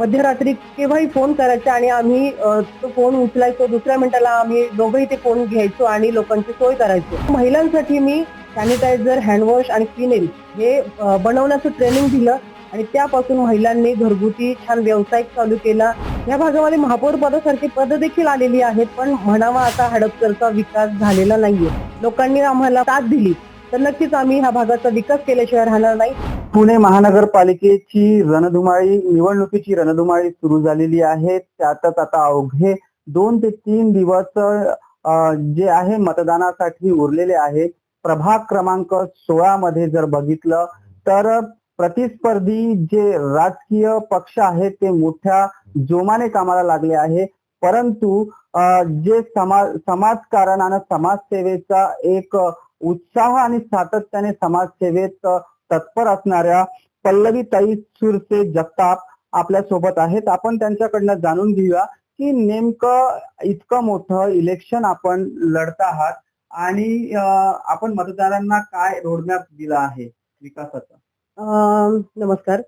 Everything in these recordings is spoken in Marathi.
मध्यरात्री केव्हाही फोन करायचा आणि आम्ही तो फोन उचलायचो दुसऱ्या मिनिटाला आम्ही दोघंही ते फोन घ्यायचो आणि लोकांची सोय करायचो. महिलांसाठी मी सॅनिटायझर हँडवॉश आणि क्लिनेल हे बनवण्याचं ट्रेनिंग दिलं आणि त्यापासून महिलांनी घरगुती छान व्यवसाय चालू केला. या भागामध्ये महापौर पदासारखी पद देखील आलेली आहेत पण म्हणावा आता हडपसरचा विकास झालेला नाहीये. लोकांनी आम्हाला साथ दिली. तर नक्कीच आम्ही ह्या भागाचा विकास केल्याशिवाय राहणार नाही. पुणे महानगरपालिकेची रणधुमाळी निवडणुकीची रणधुमाळी सुरू झालेली आहे. त्यातच आता अवघे दोन ते तीन दिवस जे आहे मतदानासाठी उरलेले आहे. प्रभाग क्रमांक सोळा मध्ये जर बघितलं तर प्रतिस्पर्धी जे राजकीय पक्ष आहेत ते मोठ्या जोमाने कामाला लागले आहे. परंतु जे समाज समाजकारण आणि समाजसेवेचा एक उत्साह आणि सातत्याने समाजसेवेत तत्पर असणाऱ्या पल्लवी ताई सुरसे जगताप आपल्यासोबत आहेत. आपण त्यांच्याकडनं जाणून घेऊया की नेमकं इतकं मोठं इलेक्शन आपण लढत आहात आणि आपण मतदारांना काय रोडमॅप दिला आहे विकासाचा? नमस्कार.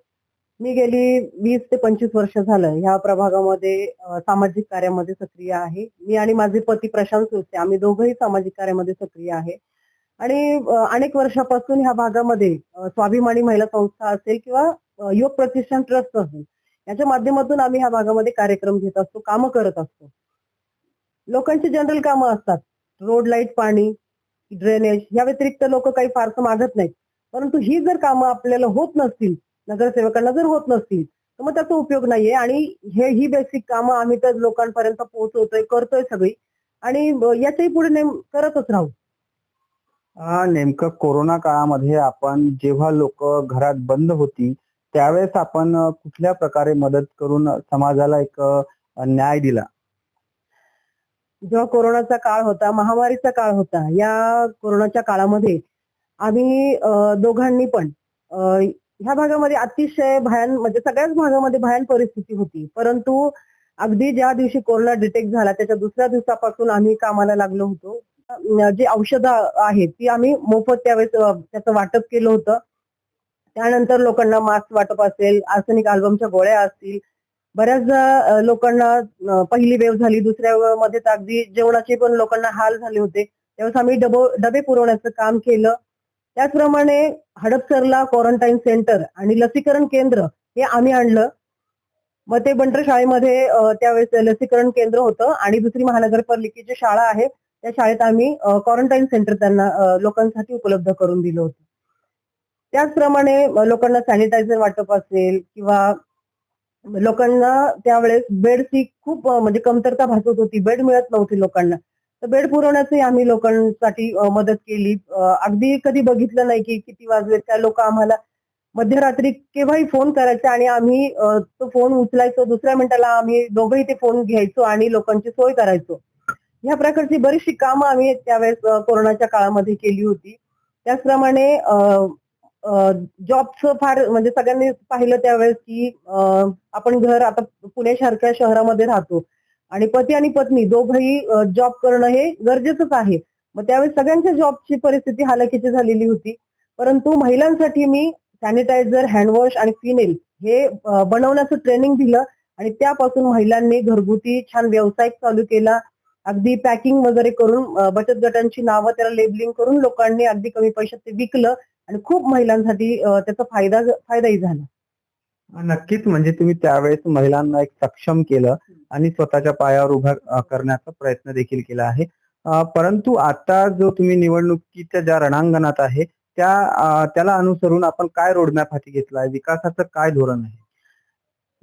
मी गेली वीस ते पंचवीस वर्ष झालं ह्या प्रभागामध्ये सामाजिक कार्यामध्ये सक्रिय आहे. मी आणि माझे पती प्रशांत सुरसे आम्ही दोघंही सामाजिक कार्यामध्ये सक्रिय आहे. आणि अनेक वर्षापासून ह्या भागामध्ये स्वाभिमानी महिला संस्था असेल किंवा योग प्रतिष्ठान ट्रस्ट असेल याच्या माध्यमातून आम्ही ह्या भागामध्ये कार्यक्रम घेत असतो कामं करत असतो. लोकांची जनरल कामं असतात रोड लाइट पाणी ड्रेनेज या व्यतिरिक्त लोक काही फारसं मागत नाहीत. परंतु ही जर कामं आपल्याला होत नसतील नगरसेवकांना जर होत नसतील तर मग त्याचा उपयोग नाहीये आणि हे ही बेसिक कामं आम्ही तर लोकांपर्यंत पोहोचवतोय करतोय सगळी. आणि याच्याही पुढे नेम करतच राहू. नेमकं कोरोना काळामध्ये आपण जेव्हा लोक घरात बंद होती त्यावेळेस आपण कुठल्या प्रकारे मदत करून समाजाला एक न्याय दिला? जेव्हा कोरोनाचा काळ होता महामारीचा काळ होता या कोरोनाच्या काळामध्ये आम्ही दोघांनी पण ह्या भागामध्ये अतिशय भयान म्हणजे सगळ्याच भागामध्ये भयान परिस्थिती होती. परंतु अगदी ज्या दिवशी कोरोना डिटेक्ट झाला त्याच्या दुसऱ्या दिवसापासून आम्ही कामाला लागलो होतो. जी औषधं आहेत ती आम्ही मोफत त्यावेळेस त्याचं वाटप केलं होतं. त्यानंतर लोकांना मास्क वाटप असेल आर्सेनिक अल्बमच्या गोळ्या असतील. बऱ्याचदा लोकांना पहिली वेव झाली दुसऱ्या मध्ये तर अगदी जेवणाचे पण लोकांना हाल झाले होते. त्यावेळेस आम्ही डबो डबे पुरवण्याचं काम केलं. त्याचप्रमाणे हडपसरला क्वारंटाईन सेंटर आणि लसीकरण केंद्र हे आम्ही आणलं. मग ते बंटर शाळेमध्ये त्यावेळेस लसीकरण केंद्र होतं आणि दुसरी महानगरपालिकेची शाळा आहे. त्या शाळेत आम्ही क्वारंटाईन सेंटर त्यांना लोकांसाठी उपलब्ध करून दिलं होतं. त्याचप्रमाणे लोकांना सॅनिटायझर वाटप असेल किंवा लोकांना त्यावेळेस बेडची खूप म्हणजे कमतरता भासत होती. बेड मिळत नव्हती लोकांना. तर बेड पुरवण्याची आम्ही लोकांसाठी मदत केली. अगदी कधी बघितलं नाही की किती वाजलेत त्या लोक आम्हाला मध्यरात्री केव्हाही फोन करायचे आणि आम्ही तो फोन उचलायचो. दुसऱ्या मिनिटाला आम्ही दोघंही ते फोन घ्यायचो आणि लोकांची सोय करायचो. ह्या प्रकारची बरीचशी कामं आम्ही त्यावेळेस कोरोनाच्या काळामध्ये केली होती. त्याचप्रमाणे जॉबचं फार म्हणजे सगळ्यांनी पाहिलं त्यावेळेस की आपण घर आता पुणे सारख्या शहरामध्ये राहतो. आणि पती आणि पत्नी दोघंही जॉब करणं हे गरजेचंच आहे. मग त्यावेळेस सगळ्यांच्या जॉबची परिस्थिती हालाकीची झालेली होती. परंतु महिलांसाठी मी सॅनिटायझर हँडवॉश आणि फिनेल हे बनवण्याचं ट्रेनिंग दिलं. आणि त्यापासून महिलांनी घरगुती छान व्यवसाय चालू केला. अगदी पॅकिंग वगैरे करून बचत गटांची नावं त्याला लेबलिंग करून लोकांनी अगदी कमी पैशात ते विकलं आणि खूप महिलांसाठी त्याचा फायदा फायदाही झाला. नक्कीच म्हणजे तुम्ही त्यावेळेस महिलांना एक सक्षम केलं आणि स्वतःच्या पायावर उभा करण्याचा प्रयत्न देखील केला आहे. परंतु आता जो तुम्ही निवडणुकीच्या ज्या रणांगणात आहे त्या त्याला अनुसरून आपण काय रोडमॅप हाती घेतला आहे? विकासाचं काय धोरण आहे?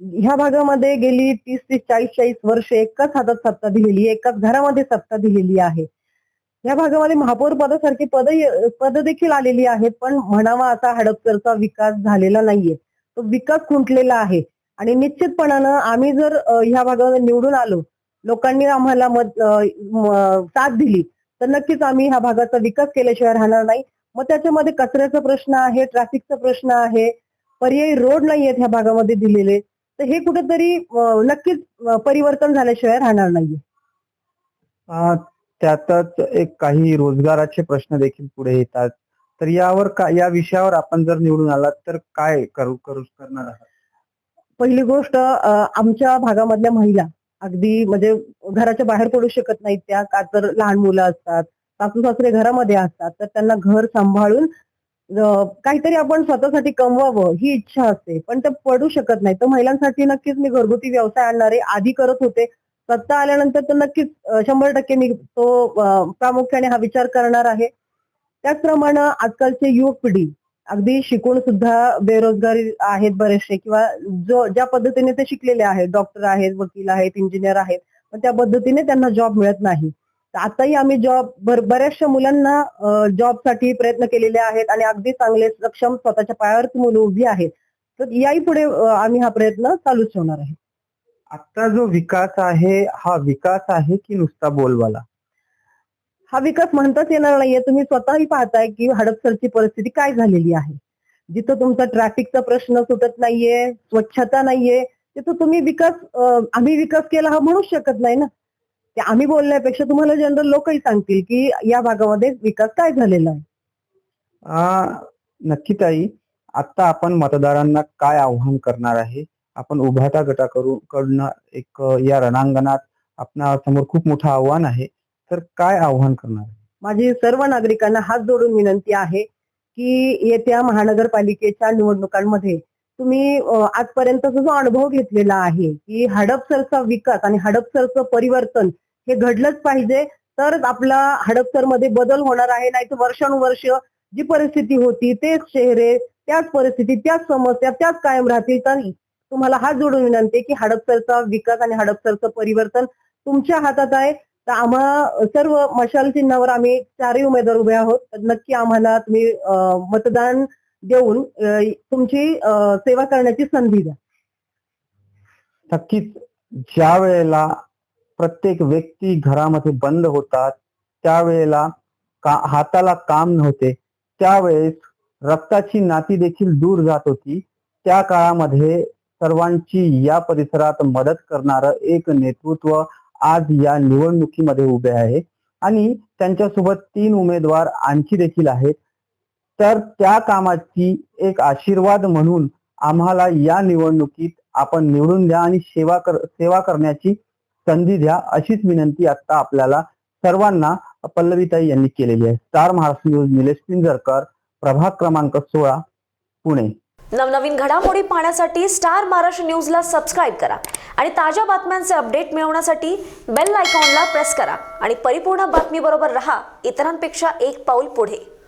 ह्या भागामध्ये गेली तीस ते चाळीस चाळीस वर्ष एकाच हातात सत्ता दिलेली आहे एकाच घरामध्ये सत्ता दिलेली आहे. या भागामध्ये महापौर पदासारखी पद पद देखील आलेली आहेत पण म्हणावा असा हडपसरचा विकास झालेला नाहीये. तो विकास खुंटलेला आहे. आणि निश्चितपणानं आम्ही जर ह्या भागामध्ये निवडून आलो लोकांनी आम्हाला मत साथ दिली तर नक्कीच आम्ही ह्या भागाचा विकास केल्याशिवाय राहणार नाही. मग त्याच्यामध्ये कचऱ्याचा प्रश्न आहे ट्रॅफिकचा प्रश्न आहे पर्यायी रोड नाही आहेत ह्या भागामध्ये दिलेले. तर हे कुठेतरी नक्कीच परिवर्तन झाल्याशिवाय राहणार नाहीये. अ, त्यातच एक काही रोजगाराचे प्रश्न देखील पुढे येतात. तर यावर का या विषयावर आपण जर निवडून आलात तर काय करू करू करणार आहात? पहिली गोष्ट आमच्या भागामधल्या महिला अगदी म्हणजे घराच्या बाहेर पडू शकत नाहीत त्या. का तर लहान मुलं असतात सासू सासरे घरामध्ये असतात तर त्यांना घर सांभाळून काहीतरी आपण स्वतःसाठी कमवावं ही इच्छा असते. पण ते पडू शकत नाही. तर महिलांसाठी नक्कीच मी घरगुती व्यवसाय आणणारे आधी करत होते. सत्ता आल्यानंतर तर नक्कीच शंभर टक्के मी तो प्रामुख्याने हा विचार करणार आहे. त्याचप्रमाणे आजकालचे युवक पिढी अगदी शिकून सुद्धा बेरोजगारी आहेत बरेचसे किंवा जो ज्या पद्धतीने ते शिकलेले आहेत डॉक्टर आहेत वकील आहेत इंजिनियर आहेत पण त्या पद्धतीने त्यांना जॉब मिळत नाही. आताही आम्ही जॉब बऱ्याचशा मुलांना जॉबसाठी प्रयत्न केलेले आहेत आणि अगदी चांगले सक्षम स्वतःच्या पायावरती मुलं उभी आहेत. तर याही पुढे आम्ही हा प्रयत्न चालूच ठेवणार आहे. आता जो विकास आहे हा विकास आहे की नुसता बोलवाला हा विकास म्हणताच येणार नाहीये. तुम्ही स्वतःही पाहताय की हडपसरची परिस्थिती काय झालेली आहे? जिथं तुमचा ट्रॅफिकचा प्रश्न सुटत नाहीये स्वच्छता नाहीये तिथं तुम्ही विकास आम्ही विकास केला हा म्हणूच शकत नाही ना. ते आम्ही बोलण्यापेक्षा तुम्हाला जनरल लोकही सांगतील की या भागामध्ये विकास काय झालेला आहे नक्की ताई आता आपण मतदारांना काय आव्हान करणार आहे आपण उभाटा गटाकडून कडनं एक या रणांगणात आपणा समोर खूप मोठं आव्हान आहे तर काय आव्हान करणार आहे? माझी सर्व नागरिकांना हात जोडून विनंती आहे की येत्या महानगरपालिकेच्या निवडणुकांमध्ये तुम्ही अ, आजपर्यंतचा जो अनुभव घेतलेला आहे की हडपसरचा विकास आणि हडपसरचं परिवर्तन हे घडलंच पाहिजे तरच आपला हडपसरमध्ये बदल होणार आहे नाही तर वर्षानुवर्ष जी परिस्थिती होती तेच चेहरे त्याच परिस्थिती त्याच समस्या त्याच कायम राहतील. तर तुम्हाला हात जोडून विनंती की हडपसरचा विकास आणि हडपसरचं परिवर्तन तुमच्या हातात आहे. तर आम्हा सर्व मशाल चिन्हावर आम्ही चारही उमेदवार उभे आहोत. नक्की आम्हाला तुम्ही मतदान देऊन तुमची सेवा करण्याची संधी द्या. नक्कीच ज्या वेळेला प्रत्येक व्यक्ती घरामध्ये बंद होतात त्यावेळेला का हाताला काम नव्हते त्यावेळेस रक्ताची नाती देखील दूर जात होती. त्या काळामध्ये सर्वांची या परिसरात मदत करणारं एक नेतृत्व आज या निवडणुकीमध्ये उभे आहे. आणि त्यांच्यासोबत तीन उमेदवार आणखी देखील आहेत. तर त्या कामाची एक आशीर्वाद म्हणून आम्हाला या निवडणुकीत आपण निवडून द्या आणि सेवा कर सेवा करण्याची संधी द्या अशीच विनंती आता आपल्याला सर्वांना पल्लवीताई यांनी केलेली आहे. स्टार महाराष्ट्र न्यूज निलेश पिंजरकर प्रभाग क्रमांक सोळा पुणे. नवनवीन घडामोडी पाहण्यासाठी स्टार महाराष्ट्र न्यूजला सबस्क्राईब करा आणि ताज्या बातम्यांचे अपडेट मिळवण्यासाठी बेल आयकॉनला प्रेस करा आणि परिपूर्ण बातमीबरोबर रहा. इतरांपेक्षा एक पाऊल पुढे.